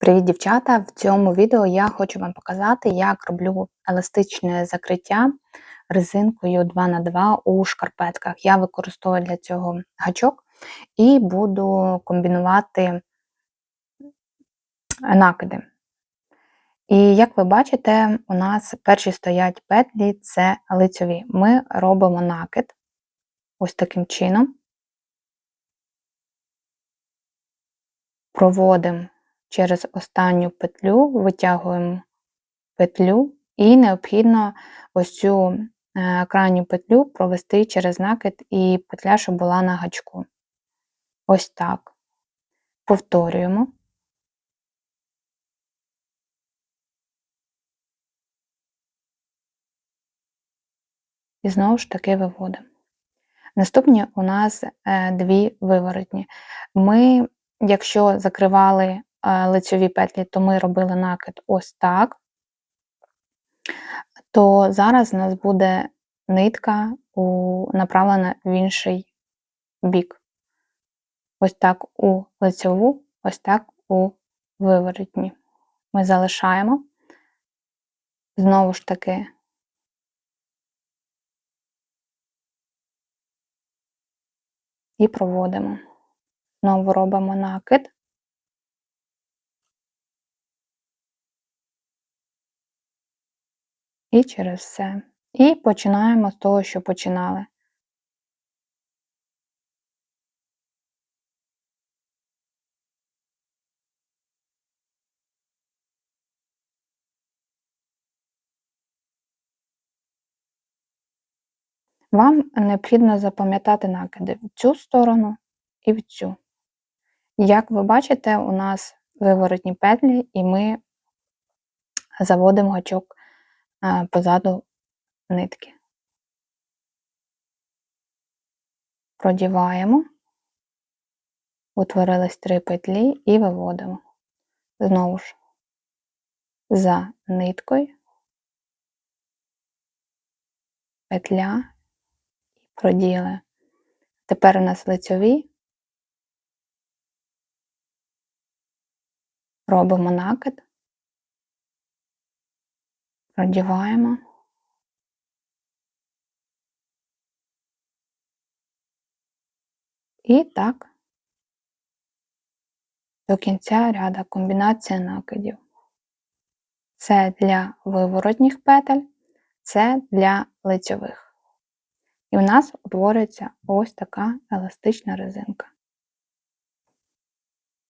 Привіт, дівчата! В цьому відео я хочу вам показати, як роблю еластичне закриття резинкою 2х2 у шкарпетках. Я використовую для цього гачок і буду комбінувати накиди. І як ви бачите, у нас перші стоять петлі це лицьові. Ми робимо накид ось таким чином, проводимо через останню петлю, витягуємо петлю, і необхідно ось цю е, крайню петлю провести через накид і петля, щоб була на гачку. Ось так. Повторюємо. І знову ж таки виводимо. Наступні у нас е, дві виворотні. Ми, якщо закривали лицьові петлі, то ми робили накид ось так, то зараз у нас буде нитка направлена в інший бік. Ось так у лицьову, ось так у виворотні. Ми залишаємо, знову ж таки, і проводимо. Знову робимо накид. І через все. І починаємо з того, що починали. Вам необхідно запам'ятати накиди в цю сторону і в цю. Як ви бачите, у нас виворотні петлі, і ми заводимо гачок позаду нитки. Продіваємо, утворились три петлі і виводимо. Знову ж за ниткою, петля і проділи. Тепер у нас лицьові, робимо накид, продіваємо. І так до кінця ряда комбінація накидів. Це для виворотніх петель, це для лицьових. І в нас утворюється ось така еластична резинка.